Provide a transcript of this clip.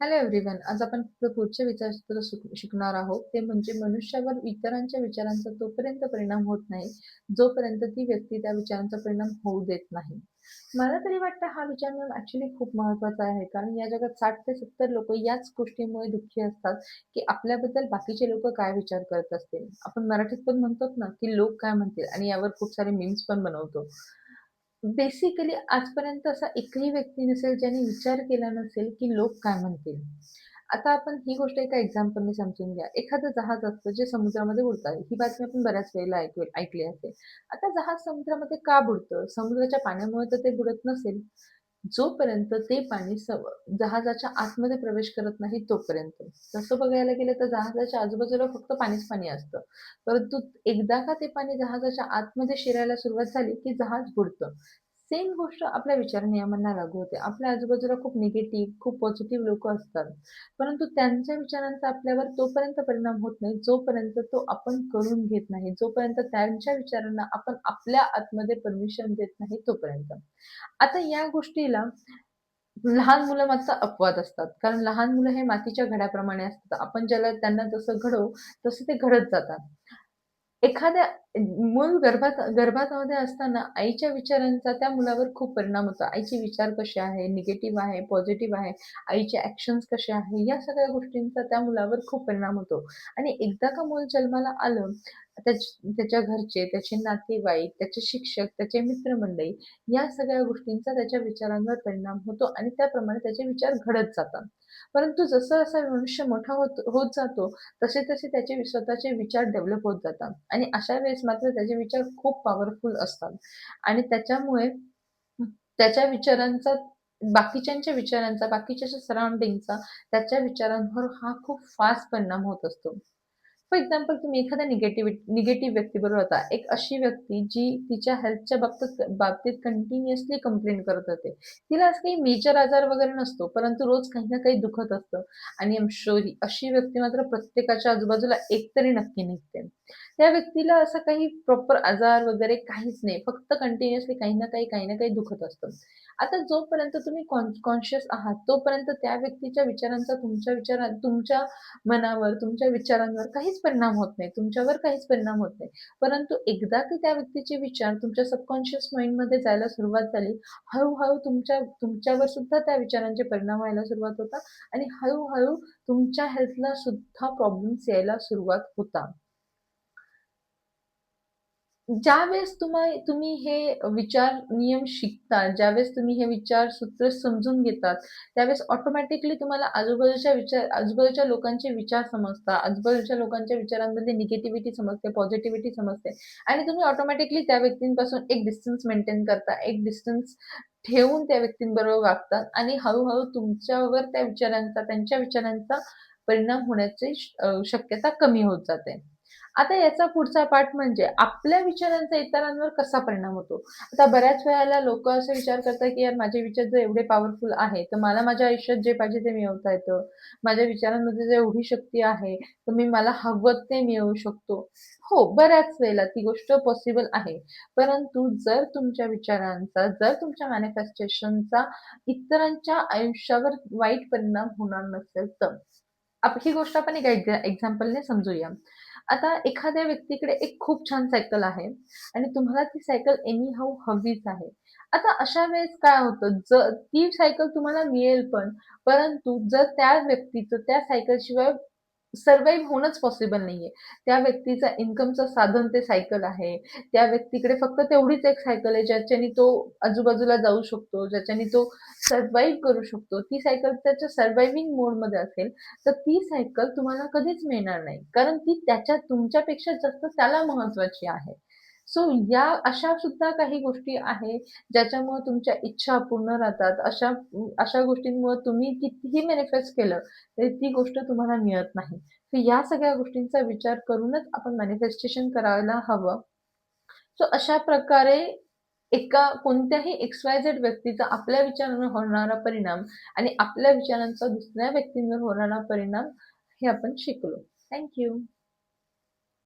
Hello everyone. आज आपण पुढचे विचारसूत्र शिकणार आहोत. ते म्हणजे मनुष्यावर इतरांच्या विचारांचा तोपर्यंत परिणाम होत नाही, जोपर्यंत ती व्यक्ती त्या विचारांचा परिणाम होऊ देत नाही. मला तरी वाटतं हा विचार मॅम खूप महत्त्वाचा आहे. कारण या जगात साठ ते सत्तर लोक याच गोष्टीमुळे दुःखी असतात, की आपल्याबद्दल बाकीचे लोक काय विचार करत असतील. आपण मराठीत पण म्हणतो ना, की लोक काय म्हणतील आणि यावर खूप सारे मीम्स पण बनवतो. बेसिकली आजपर्यंत असा एकही व्यक्ती नसेल ज्याने विचार केला नसेल, की लोक काय म्हणतील? आता आपण ही गोष्ट एका एक्झाम्पलने समजून घ्या. एखादं जहाज असतं जे समुद्रामध्ये उडतं ही बातमी आपण बऱ्याच वेळेला ऐकू ऐकली असेल. आता जहाज समुद्रामध्ये का बुडतं? समुद्राच्या पाण्यामुळे तर ते बुडत नसेल. जोपर्यंत ते पाणी सव जहाजाच्या आतमध्ये प्रवेश करत नाही तोपर्यंत. तसं बघायला गेलं तर जहाजाच्या आजूबाजूला फक्त पाणीच पाणी असतं. परंतु एकदा का ते पाणी जहाजाच्या आतमध्ये शिरायला सुरुवात झाली, की जहाज बुडतं. सेम गोष्ट आपल्या विचार नियमांना लागू होते. आपल्या आजूबाजूला खूप निगेटिव्ह, खूप पॉझिटिव्ह लोक असतात. परंतु त्यांच्या विचारांचा आपल्यावर तोपर्यंत परिणाम होत नाही, जोपर्यंत तो आपण करून घेत नाही. जोपर्यंत त्यांच्या विचारांना आपण आपल्या आतमध्ये परमिशन देत नाही तोपर्यंत. आता या गोष्टीला लहान मुलं मात्र अपवाद असतात. कारण लहान मुलं हे मातीच्या घड्याप्रमाणे असतात. आपण ज्याला त्यांना जसं घडवू, तसे ते घडत जातात. एखाद्या मूल गर्भात गर्भामध्ये असताना आईच्या विचारांचा त्या मुलावर खूप परिणाम होतो. आईचे विचार कसे आहे, निगेटिव्ह आहे, पॉझिटिव्ह आहे, आईचे ॲक्शन्स कसे आहे, या सगळ्या गोष्टींचा त्या मुलावर खूप परिणाम होतो. आणि एकदा का मूल जन्माला आलं, त्याच्या घरचे, त्याचे नातेवाईक, त्याचे शिक्षक, त्याचे मित्रमंडळी या सगळ्या गोष्टींचा त्याच्या विचारांवर परिणाम होतो आणि त्याप्रमाणे त्याचे विचार घडत जातात. परंतु जसं असा मनुष्य मोठा होत होत जातो, तसे-तसे त्याचे स्वतःचे विचार डेव्हलप होत जातात आणि अशा वेळेस मात्र त्याचे विचार खूप पॉवरफुल असतात आणि त्याच्यामुळे त्याच्या विचारांचा बाकीच्यांच्या विचारांचा, बाकीच्या सराउंडिंगचा त्याच्या विचारांवर हा खूप फास्ट परिणाम होत असतो. फॉर एक्झाम्पल तुम्ही एखाद्या निगेटिव्ह निगेटिव्ह व्यक्तीबरोबर होता. एक अशी व्यक्ती जी तिच्या हेल्थच्या बाबतीत बाबतीत कंटिन्युअसली कंप्लेंट करत होते. तिला असं काही मेजर आजार वगैरे नसतो, परंतु रोज काही ना काही दुखत असतं आणि एम शुअर अशी व्यक्ती मात्र प्रत्येकाच्या आजूबाजूला एक तरी नक्की निघते. त्या व्यक्तीला असं काही प्रॉपर आजार वगैरे काहीच नाही. फक्त कंटिन्युअसली काही ना काही, काही ना काही दुखत असतं. आता जोपर्यंत तुम्ही कॉन्शियस आहात, तोपर्यंत त्या व्यक्तीच्या विचारांचा तुमच्या विचारां तुमच्या मनावर, तुमच्या विचारांवर काहीच परिणाम होत नाही. तुमच्यावर काहीच परिणाम होत नाही. परंतु एकदा की त्या व्यक्तीचे विचार तुमच्या सबकॉन्शियस माइंडमध्ये जायला सुरुवात झाली, हळूहळू तुमच्या तुमच्यावर सुद्धा त्या विचारांचे परिणाम व्हायला सुरुवात होता आणि हळूहळू तुमच्या हेल्थला सुद्धा प्रॉब्लेम्स यायला सुरुवात होता ज्यावेळेस तुम्हा तुम्ही हे विचार नियम शिकता, ज्यावेळेस तुम्ही हे विचार सूत्र समजून घेतात, त्यावेळेस ऑटोमॅटिकली तुम्हाला आजूबाजूच्या विचार आजूबाजूच्या लोकांचे विचार समजता आजूबाजूच्या लोकांच्या विचारांमध्ये निगेटिव्हिटी समजते, पॉझिटिव्हिटी समजते आणि तुम्ही ऑटोमॅटिकली त्या व्यक्तींपासून एक डिस्टन्स मेंटेन करता. एक डिस्टन्स ठेवून त्या व्यक्तींबरोबर वागतात आणि हळूहळू तुमच्यावर त्या विचारांचा, त्यांच्या विचारांचा परिणाम होण्याची शक्यता कमी होत जाते. आता याचा पुढचा पाठ म्हणजे आपल्या विचारांचा इतरांवर कसा परिणाम होतो. आता बऱ्याच वेळेला लोक असे विचार करतात, की यार माझे विचार जर एवढे पॉवरफुल आहे, तर मला माझ्या आयुष्यात जे पाहिजे ते मिळवता येतं. माझ्या विचारांमध्ये जर एवढी शक्ती आहे, तर मी मला हवं ते मिळवू शकतो. हो, बऱ्याच वेळेला ती गोष्ट पॉसिबल आहे. परंतु जर तुमच्या विचारांचा, जर तुमच्या मॅनिफेस्टेशनचा इतरांच्या आयुष्यावर वाईट परिणाम होणार नसेल तर. ही गोष्ट आपण एक एक्झाम्पलने समजूया. आता एखाद्या व्यक्तीकडे एक खूप छान सायकल आहे आणि तुम्हाला ती सायकल एनी हाऊ हवीच आहे. आता अशा वेळेस काय होतं, जर ती सायकल तुम्हाला मिळेल पण, परंतु जर त्या व्यक्तीचं त्या सायकलशिवाय सर्वाईव्ह होणंच पॉसिबल नाहीये. त्या व्यक्तीचा इन्कमचं साधन ते सायकल आहे. त्या व्यक्तीकडे फक्त तेवढीच एक सायकल आहे, ज्याच्याने तो आजूबाजूला जाऊ शकतो, ज्याच्याने तो सर्व्हाइव्ह करू शकतो. ती सायकल त्याच्या सर्व्हायव्हिंग मोडमध्ये असेल, तर ती सायकल तुम्हाला कधीच मिळणार नाही. कारण ती त्याच्या तुमच्यापेक्षा जास्त त्याला महत्वाची आहे. सो या अशा सुद्धा काही गोष्टी आहेत, ज्याच्यामुळे तुमच्या इच्छा पूर्ण राहतात. अशा अशा गोष्टींमुळे तुम्ही कितीही मॅनिफेस्ट केलं, तरी ती गोष्ट तुम्हाला मिळत नाही. तर या सगळ्या गोष्टींचा विचार करूनच आपण मॅनिफेस्टेशन करायला हवं. सो अशा प्रकारे एका कोणत्याही एक्सवायझेड व्यक्तीचा आपल्या विचारांवर होणारा परिणाम आणि आपल्या विचारांचा दुसऱ्या व्यक्तींवर होणारा परिणाम हे आपण शिकलो. Thank you.